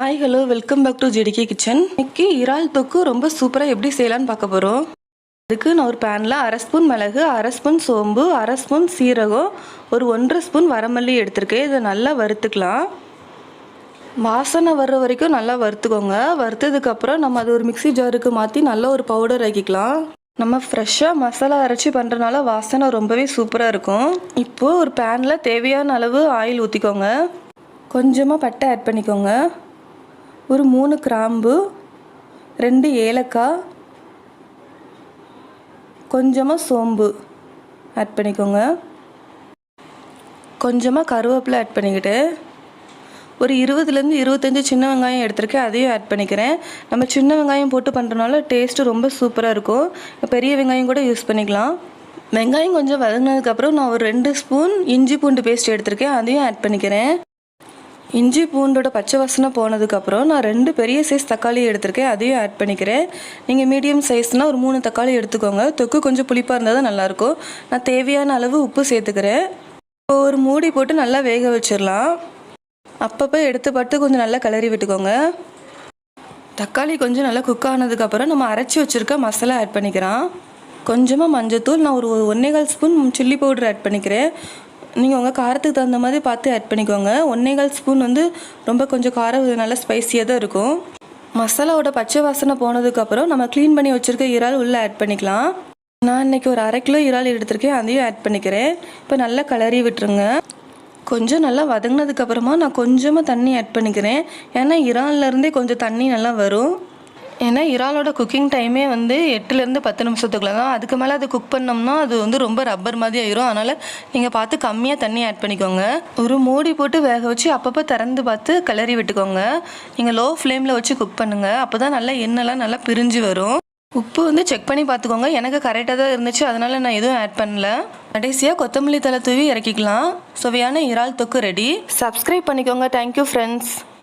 Hi hello welcome back to JDK kitchen இன்னைக்கு இறால் தொக்கு ரொம்ப சூப்பராக எப்படி செய்யலாம்னு பார்க்க போகிறோம் அதுக்கு நான் ஒரு பேனில் அரை ஸ்பூன் மிளகு அரை ஸ்பூன் சோம்பு அரை ஸ்பூன் சீரகம் ஒரு ஒன்றரை ஸ்பூன் வரமல்லி எடுத்திருக்கேன். இதை நல்லா வறுத்துக்கலாம். வாசனை வர்ற வரைக்கும் நல்லா வறுத்துக்கோங்க. வறுத்ததுக்கப்புறம் நம்ம அது ஒரு மிக்ஸி ஜாருக்கு மாற்றி நல்லா ஒரு பவுடர் ஆக்கிக்கலாம். நம்ம ஃப்ரெஷ்ஷாக மசாலா அரைச்சி பண்ணுறனால வாசனை ரொம்பவே சூப்பராக இருக்கும். இப்போது ஒரு பேனில் தேவையான அளவு ஆயில் ஊற்றிக்கோங்க கொஞ்சமாக பட்டை ஆட் பண்ணிக்கோங்க. ஒரு மூணு கிராம்பு ரெண்டு ஏலக்காய் கொஞ்சமாக சோம்பு ஆட் பண்ணிக்கோங்க. கொஞ்சமாக கருவேப்பிலை ஆட் பண்ணிக்கிட்டு ஒரு இருபதுலேருந்து இருபத்தஞ்சி சின்ன வெங்காயம் எடுத்திருக்கேன் அதையும் ஆட் பண்ணிக்கிறேன். நம்ம சின்ன வெங்காயம் போட்டு பண்ணுறனால டேஸ்ட்டு ரொம்ப சூப்பராக இருக்கும். பெரிய வெங்காயம் கூட யூஸ் பண்ணிக்கலாம். வெங்காயம் கொஞ்சம் வதங்கினதுக்கப்புறம் நான் ஒரு ரெண்டு ஸ்பூன் இஞ்சி பூண்டு பேஸ்ட் எடுத்திருக்கேன் அதையும் ஆட் பண்ணிக்கிறேன். இஞ்சி பூண்டோட பச்சை வாசனை போனதுக்கப்புறம் நான் ரெண்டு பெரிய சைஸ் தக்காளி எடுத்திருக்கேன். அதையும் ஆட் பண்ணிக்கிறேன். நீங்கள் மீடியம் சைஸ்னால் ஒரு மூணு தக்காளி எடுத்துக்கோங்க. தொக்கு கொஞ்சம் புளிப்பாக இருந்தால் தான் நல்லாயிருக்கும். நான் தேவையான அளவு உப்பு சேர்த்துக்கிறேன். இப்போ ஒரு மூடி போட்டு நல்லா வேக வச்சிடலாம். அப்பப்போ எடுத்து பட்டு கொஞ்சம் நல்லா கிளறி விட்டுக்கோங்க. தக்காளி கொஞ்சம் நல்லா குக் ஆனதுக்கப்புறம் நம்ம அரைச்சி வச்சுருக்க மசாலா ஆட் பண்ணிக்கிறோம் கொஞ்சமாக மஞ்சத்தூள் நான் ஒரு ஒன்றேகால் ஸ்பூன் சில்லி பவுடர் ஆட் பண்ணிக்கிறேன். நீங்கள் உங்கள் காரத்துக்கு தகுந்த மாதிரி பார்த்து ஆட் பண்ணிக்கோங்க. ஒன்னேகால் ஸ்பூன் வந்து ரொம்ப கொஞ்சம் காரம் நல்லா ஸ்பைஸியாக தான் இருக்கும். மசாலாவோட பச்சை வாசனை போனதுக்கப்புறம் நம்ம க்ளீன் பண்ணி வச்சுருக்க இறால் உள்ளே ஆட் பண்ணிக்கலாம். நான் இன்னைக்கு ஒரு அரை கிலோ இறால் எடுத்திருக்கேன். அதையும் ஆட் பண்ணிக்கிறேன். இப்போ நல்லா கலரி விட்டுருங்க. கொஞ்சம் நல்லா வதங்கினதுக்கப்புறமா நான் கொஞ்சமாக தண்ணி ஆட் பண்ணிக்கிறேன். ஏன்னா இறால்லேருந்தே கொஞ்சம் தண்ணி நல்லா வரும். ஏன்னா இறாலோட குக்கிங் டைமே வந்து எட்டுலேருந்து பத்து நிமிஷத்துக்குள்ள தான். அதுக்கு மேலே அது குக் பண்ணோம்னா அது வந்து ரொம்ப ரப்பர் மாதிரி ஆயிரும். அதனால் நீங்கள் பார்த்து கம்மியாக தண்ணி ஆட் பண்ணிக்கோங்க. ஒரு மூடி போட்டு வேக வச்சு அப்பப்போ திறந்து பார்த்து கிளறி விட்டுக்கோங்க. நீங்கள் லோ ஃப்ளேமில் வச்சு குக் பண்ணுங்கள் அப்போ தான் நல்லா எண்ணெய்லாம் நல்லா பிரிஞ்சு வரும். உப்பு வந்து செக் பண்ணி பார்த்துக்கோங்க. எனக்கு கரெக்டாக தான் இருந்துச்சு. அதனால் நான் எதுவும் ஆட் பண்ணல. கடைசியாக கொத்தமல்லி தலை தூவி இறக்கிக்கலாம். சுவையான இறால் தொக்கு ரெடி சப்ஸ்கிரைப் பண்ணிக்கோங்க. Thank you friends